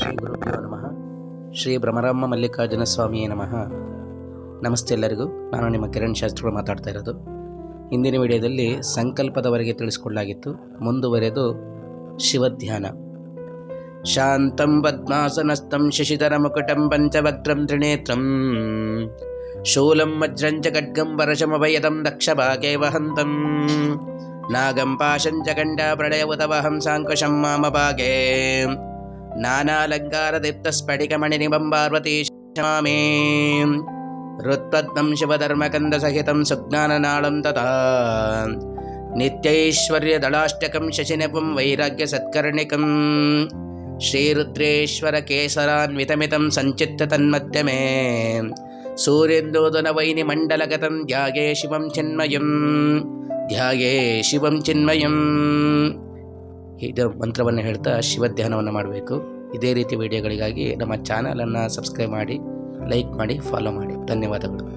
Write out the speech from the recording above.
ಶ್ರೀ ಗುರುಭ್ಯೋ ನಮಃ. ಶ್ರೀ ಭ್ರಮರಾಮ ಮಲ್ಲಿಕಾರ್ಜುನ ಸ್ವಾಮಿಯೇ ನಮಃ. ನಮಸ್ತೆ ಎಲ್ಲರಿಗೂ. ನಾನು ನಿಮ್ಮ ಕಿರಣ್ ಶಾಸ್ತ್ರಿಗಳು ಮಾತಾಡ್ತಾ ಇರೋದು. ಹಿಂದಿನ ವಿಡಿಯೋದಲ್ಲಿ ಸಂಕಲ್ಪದವರೆಗೆ ತಿಳಿಸ್ಕೊಡಲಾಗಿತ್ತು ಮುಂದುವರೆದು ಶಿವಧ್ಯಾನ. ಶಾಂತಂ ಪದ್ಮಾಸನಸ್ಥಂ ಶಶಿಧರಮುಕುಟಂ ಪಂಚವಕ್ರಂ ತ್ರಿನೇತ್ರಂ. ಶೂಲಂ ವಜ್ರಂಚ ಖಡ್ಗಂ ವರಶಮಭಯದಂ ದಕ್ಷಭಾಗೆ ವಹಂತಂ ನಾಗಂ ಪಾಶಂ ಗಂಡ ಪ್ರಳಯವತವಹಂ ಸಾಂಕುಶಂ नानालङ्कारदीप्तस्फटिकमणिनिबम्बार्वती शमामे हृत्पद्मं शिवधर्मकन्दसहितं सुज्ञाननाळं तथा नित्यैश्वर्यदलाष्टकं शशिनपुं वैराग्यसत्कर्णिकं श्रीरुद्रेश्वरकेसरान्वितमितं सञ्चित्ततन्मध्यमे सूर्यन्दोदनवैनिमण्डलगतं ध्याये शिवं चिन्मयं ध्याये शिवं चिन्मयम् ಇದು ಮಂತ್ರವನ್ನು ಹೇಳ್ತಾ ಶಿವಧ್ಯಾನವನ್ನು ಮಾಡಬೇಕು. ಇದೇ ರೀತಿ ವಿಡಿಯೋಗಳಿಗಾಗಿ ನಮ್ಮ ಚಾನಲನ್ನು ಸಬ್ಸ್ಕ್ರೈಬ್ ಮಾಡಿ, ಲೈಕ್ ಮಾಡಿ ಫಾಲೋ ಮಾಡಿ. ಧನ್ಯವಾದಗಳು.